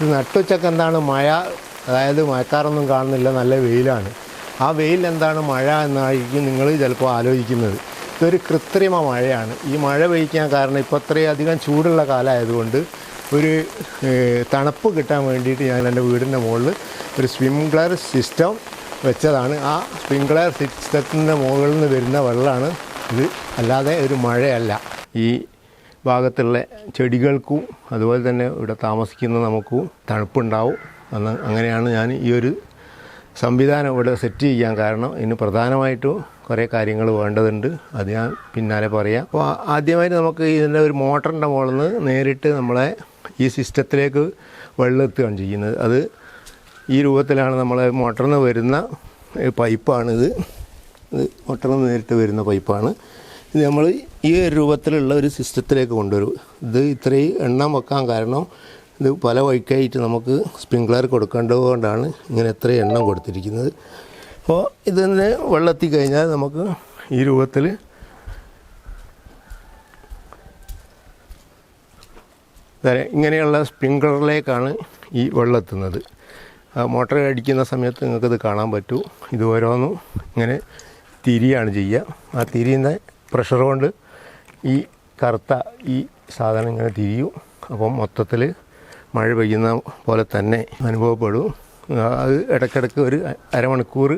ഇത് നട്ടുച്ചക്ക് എന്താണ് മഴ? അതായത് മഴക്കാറൊന്നും കാണുന്നില്ല നല്ല വെയിലാണ്. ആ വെയിൽ എന്താണ് മഴ എന്നായിരിക്കും നിങ്ങൾ ചിലപ്പോൾ ആലോചിക്കുന്നത്. ഇതൊരു കൃത്രിമ മഴയാണ്. ഈ മഴ പെയ്ക്കാൻ കാരണം ഇപ്പോൾ അത്രയും അധികം ചൂടുള്ള കാലമായതുകൊണ്ട് ഒരു തണുപ്പ് കിട്ടാൻ വേണ്ടിയിട്ട് ഞാൻ എന്റെ വീടിന്റെ മുകളിൽ ഒരു സ്പ്രിംഗ്ലർ സിസ്റ്റം വെച്ചതാണ്. ആ സ്പ്രിംഗ്ലർ സിസ്റ്റത്തിന്റെ മുകളിൽ നിന്ന് വരുന്ന വെള്ളമാണ് ഇത്. അല്ലാതെ ഒരു മഴയല്ല. ഈ ഭാഗത്തുള്ള ചെടികൾക്കും അതുപോലെ തന്നെ ഇവിടെ താമസിക്കുന്ന നമുക്കും തണുപ്പുണ്ടാവും. അന്ന് അങ്ങനെയാണ് ഞാൻ ഈ ഒരു സംവിധാനം ഇവിടെ സെറ്റ് ചെയ്യാൻ കാരണം. ഇതിന് പ്രധാനമായിട്ടും കുറേ കാര്യങ്ങൾ വേണ്ടതുണ്ട്. അത് ഞാൻ പിന്നാലെ പറയാം. അപ്പോൾ ആദ്യമായിട്ട് നമുക്ക് ഇതിന്റെ ഒരു മോട്ടറിന്റെ മുകളിൽ നിന്ന് നേരിട്ട് നമ്മളെ ഈ സിസ്റ്റത്തിലേക്ക് വെള്ളം എത്തുകയാണ് ചെയ്യുന്നത്. അത് ഈ രൂപത്തിലാണ് നമ്മളെ മോട്ടറിൽ നിന്ന് വരുന്ന പൈപ്പാണിത്. ഇത് മോട്ടറിൽ നിന്ന് നേരിട്ട് വരുന്ന പൈപ്പാണ്. ഇത് നമ്മൾ ഈ ഒരു രൂപത്തിലുള്ള ഒരു സിസ്റ്റത്തിലേക്ക് കൊണ്ടുവരും. ഇത് ഇത്രയും എണ്ണം വെക്കാൻ കാരണം ഇത് പല വഴിക്കായിട്ട് നമുക്ക് സ്പ്രിംഗ്ലർ കൊടുക്കേണ്ടതുകൊണ്ടാണ് ഇങ്ങനെ ഇത്രയും എണ്ണം കൊടുത്തിരിക്കുന്നത്. അപ്പോൾ ഇതിന് വെള്ളത്തി കഴിഞ്ഞാൽ നമുക്ക് ഈ രൂപത്തിൽ ഇങ്ങനെയുള്ള സ്പ്രിംഗ്ലറിലേക്കാണ് ഈ വെള്ളം എത്തുന്നത് ആ മോട്ടർ അടിക്കുന്ന സമയത്ത് നിങ്ങൾക്കിത് കാണാൻ പറ്റൂ. ഇത് ഓരോന്നും ഇങ്ങനെ തിരിയാണ് ചെയ്യുക. ആ തിരിയുന്ന പ്രഷർ കൊണ്ട് ഈ കറുത്ത ഈ സാധനം ഇങ്ങനെ തിരിയും. അപ്പം മൊത്തത്തിൽ മഴ പെയ്യുന്ന പോലെ തന്നെ അനുഭവപ്പെടും. അത് ഇടയ്ക്കിടയ്ക്ക് ഒരു അരമണിക്കൂർ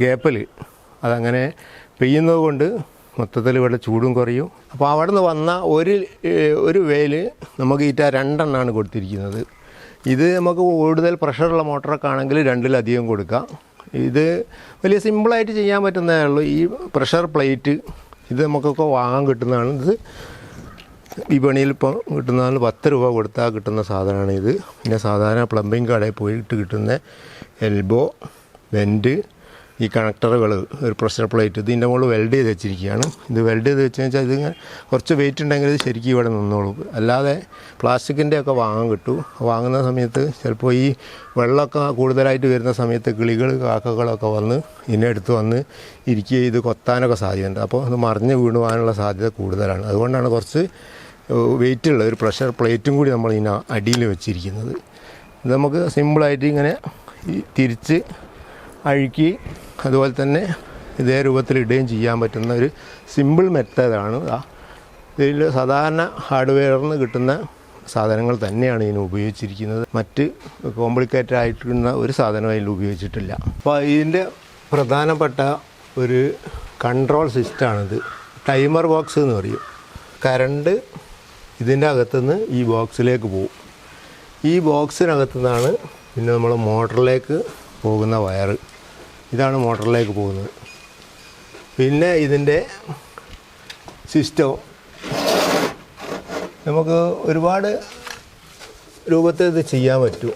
ഗ്യാപ്പിൽ അതങ്ങനെ പെയ്യുന്നത് കൊണ്ട് മൊത്തത്തിൽ ഇവിടെ ചൂടും കുറയും. അപ്പോൾ അവിടെ നിന്ന് വന്ന ഒരു ഒരു വെയിൽ നമുക്ക് ഈറ്റ രണ്ടെണ്ണമാണ് കൊടുത്തിരിക്കുന്നത്. ഇത് നമുക്ക് കൂടുതൽ പ്രഷറുള്ള മോട്ടറൊക്കെ ആണെങ്കിൽ രണ്ടിലധികം കൊടുക്കാം. ഇത് വലിയ സിമ്പിളായിട്ട് ചെയ്യാൻ പറ്റുന്നതേ ഉള്ളൂ. ഈ പ്രഷർ പ്ലേറ്റ് ഇത് നമുക്കൊക്കെ വാങ്ങാൻ കിട്ടുന്നതാണ്. ഇത് വിപണിയിൽ ഇപ്പം കിട്ടുന്നതാണ് പത്ത് രൂപ കൊടുത്താൽ കിട്ടുന്ന സാധനമാണ് ഇത്. പിന്നെ സാധാരണ പ്ലംബിംഗ് കടയിൽ പോയിട്ട് കിട്ടുന്ന എൽബോ വെന്റ് ഈ കണക്ടറുകൾ ഒരു പ്രഷർ പ്ലേറ്റ് ഇതിന്റെ മുകളിൽ വെൽഡ് ചെയ്ത് വെച്ചിരിക്കുകയാണ്. ഇത് വെൽഡ് ചെയ്ത് വെച്ച് വെച്ചാൽ ഇതിങ്ങനെ കുറച്ച് വെയിറ്റ് ഉണ്ടെങ്കിൽ ഇത് ശരിക്കും ഇവിടെ നിന്നോളൂ. അല്ലാതെ പ്ലാസ്റ്റിക്കിന്റെ ഒക്കെ വാങ്ങാൻ കിട്ടും. വാങ്ങുന്ന സമയത്ത് ചിലപ്പോൾ ഈ വെള്ളമൊക്കെ കൂടുതലായിട്ട് വരുന്ന സമയത്ത് കിളികൾ കാക്കകളൊക്കെ വന്ന് ഇതിനെ അടുത്ത് വന്ന് ഇരിക്കുകയും ഇത് കൊത്താനൊക്കെ സാധ്യതയുണ്ട്. അപ്പോൾ അത് മറിഞ്ഞ് വീണുവാനുള്ള സാധ്യത കൂടുതലാണ്. അതുകൊണ്ടാണ് കുറച്ച് വെയിറ്റുള്ള ഒരു പ്രഷർ പ്ലേറ്റും കൂടി നമ്മൾ ഇതിന് അടിയിൽ വെച്ചിരിക്കുന്നത്. ഇത് നമുക്ക് സിമ്പിളായിട്ട് ഇങ്ങനെ തിരിച്ച് അഴുക്കി അതുപോലെ തന്നെ ഇതേ രൂപത്തിൽ ഇടുകയും ചെയ്യാൻ പറ്റുന്ന ഒരു സിമ്പിൾ മെത്തേഡാണ് ഇതിൽ സാധാരണ ഹാർഡ്വെയറിൽ നിന്ന് കിട്ടുന്ന സാധനങ്ങൾ തന്നെയാണ് ഇതിന് ഉപയോഗിച്ചിരിക്കുന്നത്. മറ്റ് കോംപ്ലിക്കേറ്റഡ് ആയിട്ടുള്ള ഒരു സാധനം അതിൽ ഉപയോഗിച്ചിട്ടില്ല. അപ്പോൾ ഇതിന്റെ പ്രധാനപ്പെട്ട ഒരു കൺട്രോൾ സിസ്റ്റമാണിത് ടൈമർ ബോക്സ് എന്ന് പറയും. കറണ്ട് ഇതിന്റെ അകത്തുനിന്ന് ഈ ബോക്സിലേക്ക് പോകും. ഈ ബോക്സിനകത്തു നിന്നാണ് പിന്നെ നമ്മൾ മോട്ടറിലേക്ക് പോകുന്ന വയറ് ഇതാണ് മോട്ടറിലേക്ക് പോകുന്നത്. പിന്നെ ഇതിന്റെ സിസ്റ്റം നമുക്ക് ഒരുപാട് രൂപത്തിൽ ഇത് ചെയ്യാൻ പറ്റും.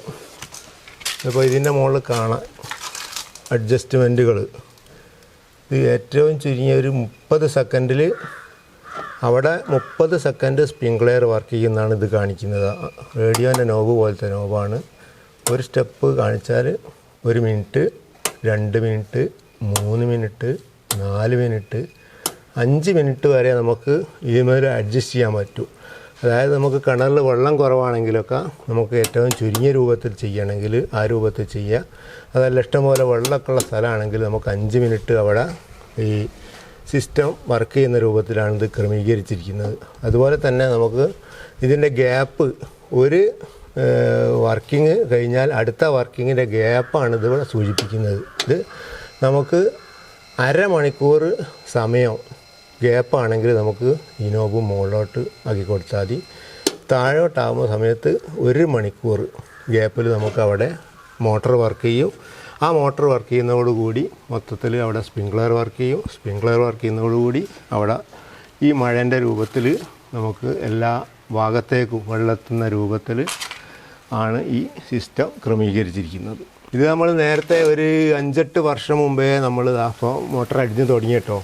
ഇപ്പോൾ ഇതിന്റെ മുകളിൽ കാണാം അഡ്ജസ്റ്റ്മെന്റുകൾ. ഇത് ഏറ്റവും ചുരുങ്ങിയ ഒരു മുപ്പത് സെക്കൻഡിൽ അവിടെ മുപ്പത് സെക്കൻഡ് സ്പ്രിംഗ്ലെയർ വർക്ക് ചെയ്യുന്നതാണ് ഇത് കാണിക്കുന്നത്. റേഡിയോന്റെ നോബ് പോലത്തെ നോബാണ്. ഒരു സ്റ്റെപ്പ് കാണിച്ചാൽ ഒരു മിനിറ്റ് രണ്ട് മിനിറ്റ് മൂന്ന് മിനിറ്റ് നാല് മിനിറ്റ് അഞ്ച് മിനിറ്റ് വരെ നമുക്ക് ഇതുമാതിരി അഡ്ജസ്റ്റ് ചെയ്യാൻ പറ്റും. അതായത് നമുക്ക് കിണറിൽ വെള്ളം കുറവാണെങ്കിലൊക്കെ നമുക്ക് ഏറ്റവും ചുരുങ്ങിയ രൂപത്തിൽ ചെയ്യണമെങ്കിൽ ആ രൂപത്തിൽ ചെയ്യുക അതല്ല ഇഷ്ടംപോലെ വെള്ളമൊക്കെ ഉള്ള സ്ഥലമാണെങ്കിൽ നമുക്ക് അഞ്ച് മിനിറ്റ് അവിടെ ഈ സിസ്റ്റം വർക്ക് ചെയ്യുന്ന രൂപത്തിലാണ് ഇത് ക്രമീകരിച്ചിരിക്കുന്നത്. അതുപോലെ തന്നെ നമുക്ക് ഇതിന്റെ ഗ്യാപ്പ് ഒരു വർക്കിംഗ് കഴിഞ്ഞാൽ അടുത്ത വർക്കിങ്ങിന്റെ ഗ്യാപ്പാണ് ഇതിവിടെ സൂചിപ്പിക്കുന്നത്. ഇത് നമുക്ക് അരമണിക്കൂർ സമയം ഗ്യാപ്പാണെങ്കിൽ നമുക്ക് ഇനോബ് നോബ് മുകളിലോട്ട് ആക്കി കൊടുത്താൽ മതി. താഴോട്ടാകുന്ന സമയത്ത് ഒരു മണിക്കൂർ ഗ്യാപ്പിൽ നമുക്ക് അവിടെ മോട്ടർ വർക്ക് ചെയ്യും. ആ മോട്ടർ വർക്ക് ചെയ്യുന്നതോടുകൂടി മൊത്തത്തിൽ അവിടെ സ്പ്രിംഗ്ലർ വർക്ക് ചെയ്യും. സ്പ്രിംഗ്ലർ വർക്ക് ചെയ്യുന്നതോടുകൂടി അവിടെ ഈ മഴേന്റെ രൂപത്തിൽ നമുക്ക് എല്ലാ ഭാഗത്തേക്കും വെള്ളെത്തുന്ന രൂപത്തിൽ ആണ് ഈ സിസ്റ്റം ക്രമീകരിച്ചിരിക്കുന്നത്. ഇത് നമ്മൾ നേരത്തെ ഒരു അഞ്ചെട്ട് വർഷം മുമ്പേ നമ്മൾ അപ്പോൾ മോട്ടർ അടിഞ്ഞ് തുടങ്ങി കേട്ടോ.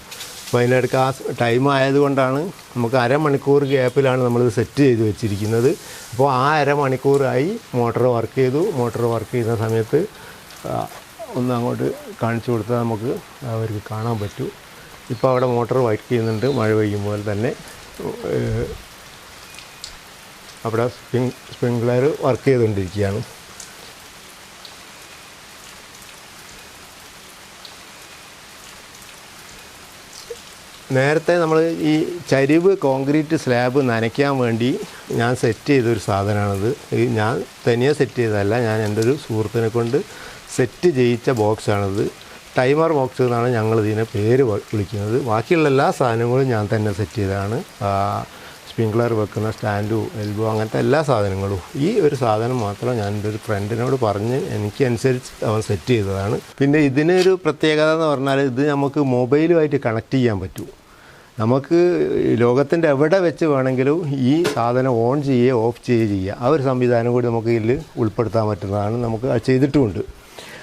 അപ്പോൾ അതിനിടയ്ക്ക് ആ ടൈം ആയതുകൊണ്ടാണ് നമുക്ക് അരമണിക്കൂർ ഗ്യാപ്പിലാണ് നമ്മളിത് സെറ്റ് ചെയ്ത് വെച്ചിരിക്കുന്നത്. അപ്പോൾ ആ അരമണിക്കൂറായി മോട്ടർ വർക്ക് ചെയ്തു. മോട്ടർ വർക്ക് ചെയ്യുന്ന സമയത്ത് ഒന്ന് അങ്ങോട്ട് കാണിച്ചു കൊടുത്താൽ നമുക്ക് അവർക്ക് കാണാൻ പറ്റൂ. ഇപ്പോൾ അവിടെ മോട്ടോർ വർക്ക് ചെയ്യുന്നുണ്ട്. മഴ പെയ്യുമ്പോൾ തന്നെ. അവിടെ സ്പ്രിങ് സ്പ്രിങ്ക്ലർ വർക്ക് ചെയ്തുകൊണ്ടിരിക്കുകയാണ്. നേരത്തെ നമ്മൾ ഈ ചരിവ് കോൺക്രീറ്റ് സ്ലാബ് നനയ്ക്കാൻ വേണ്ടി ഞാൻ സെറ്റ് ചെയ്തൊരു സാധനമാണിത്. ഞാൻ തനിയെ സെറ്റ് ചെയ്തതല്ല ഞാൻ എന്റെ ഒരു സുഹൃത്തിനെ കൊണ്ട് സെറ്റ് ചെയ്യിച്ച ബോക്സാണിത്. ടൈമർ ബോക്സ് എന്നാണ് ഞങ്ങൾ ഇതിനെ പേര് വിളിക്കുന്നത്. ബാക്കിയുള്ള എല്ലാ സാധനങ്ങളും ഞാൻ തന്നെ സെറ്റ് ചെയ്തതാണ്. സ്പ്രിങ്ക്ലർ വെക്കുന്ന സ്റ്റാൻഡു എൽബോ അങ്ങനത്തെ എല്ലാ സാധനങ്ങളും. ഈ ഒരു സാധനം മാത്രം ഞാൻ എന്റെ ഒരു ഫ്രണ്ടിനോട് പറഞ്ഞ് എനിക്ക് അനുസരിച്ച് അവൻ സെറ്റ് ചെയ്തതാണ്. പിന്നെ ഇതിനൊരു പ്രത്യേകത എന്ന് പറഞ്ഞാൽ ഇത് നമുക്ക് മൊബൈലുമായിട്ട് കണക്ട് ചെയ്യാൻ പറ്റും. നമുക്ക് ലോകത്തിന്റെ എവിടെ വെച്ച് വേണമെങ്കിലും ഈ സാധനം ഓൺ ചെയ്യുകയോ ഓഫ് ചെയ്യുകയോ ചെയ്യുക ആ ഒരു സംവിധാനം കൂടി നമുക്ക് ഇതിൽ ഉൾപ്പെടുത്താൻ പറ്റുന്നതാണ് നമുക്ക് അത് ചെയ്തിട്ടുമുണ്ട്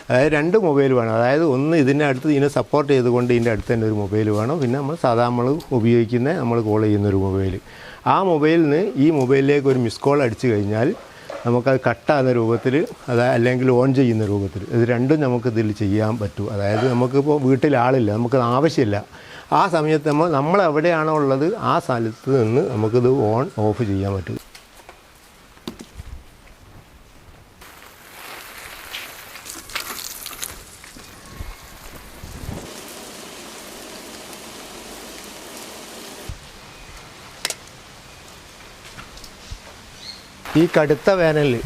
അതായത് രണ്ട് മൊബൈൽ വേണം. അതായത് ഒന്ന് ഇതിന്റെ അടുത്ത് ഇതിനെ സപ്പോർട്ട് ചെയ്തുകൊണ്ട് ഇതിന്റെ അടുത്ത് തന്നെ ഒരു മൊബൈൽ വേണം. പിന്നെ നമ്മൾ സാധാരണ നമ്മൾ ഉപയോഗിക്കുന്ന നമ്മൾ കോൾ ചെയ്യുന്ന ഒരു മൊബൈൽ. ആ മൊബൈലിൽ നിന്ന് ഈ മൊബൈലിലേക്ക് ഒരു മിസ് കോൾ അടിച്ചു കഴിഞ്ഞാൽ നമുക്കത് കട്ടാകുന്ന രൂപത്തിൽ അത് അല്ലെങ്കിൽ ഓൺ ചെയ്യുന്ന രൂപത്തിൽ ഇത് രണ്ടും നമുക്ക് ഇതിൽ ചെയ്യാൻ പറ്റും. അതായത് നമുക്കിപ്പോൾ വീട്ടിൽ ആളില്ല നമുക്ക് ആവശ്യമില്ല. ആ സമയത്ത് നമ്മൾ എവിടെയാണോ ഉള്ളത് ആ സ്ഥലത്ത് നിന്ന് നമുക്കിത് ഓൺ ഓഫ് ചെയ്യാൻ പറ്റും. ഈ കടുത്ത വേനലിൽ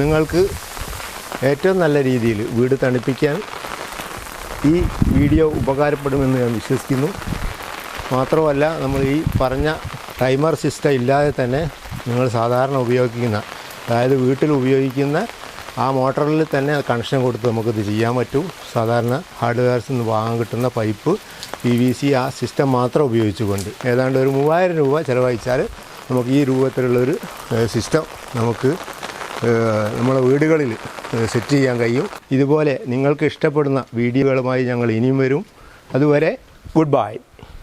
നിങ്ങൾക്ക് ഏറ്റവും നല്ല രീതിയിൽ വീട് തണുപ്പിക്കാൻ ഈ വീഡിയോ ഉപകാരപ്പെടുമെന്ന് ഞാൻ വിശ്വസിക്കുന്നു. മാത്രമല്ല നമ്മൾ ഈ പറഞ്ഞ ടൈമർ സിസ്റ്റം ഇല്ലാതെ തന്നെ നിങ്ങൾ സാധാരണ ഉപയോഗിക്കുന്ന അതായത് വീട്ടിൽ ഉപയോഗിക്കുന്ന ആ മോട്ടറിൽ തന്നെ കണക്ഷൻ കൊടുത്ത് നമുക്കിത് ചെയ്യാൻ പറ്റും. സാധാരണ ഹാർഡ്വെയർസിൽ നിന്ന് വാങ്ങാൻ കിട്ടുന്ന പൈപ്പ് പി വി സി ആ സിസ്റ്റം മാത്രം ഉപയോഗിച്ചുകൊണ്ട്. ഏതാണ്ട് ഒരു മൂവായിരം രൂപ ചിലവഴിച്ചാൽ നമുക്ക് ഈ രൂപത്തിലുള്ളൊരു സിസ്റ്റം നമുക്ക് നമ്മളെ വീടുകളിൽ സെറ്റ് ചെയ്യാൻ കഴിയും. ഇതുപോലെ നിങ്ങൾക്ക് ഇഷ്ടപ്പെടുന്ന വീഡിയോകളുമായി ഞങ്ങൾ ഇനിയും വരും. അതുവരെ ഗുഡ് ബൈ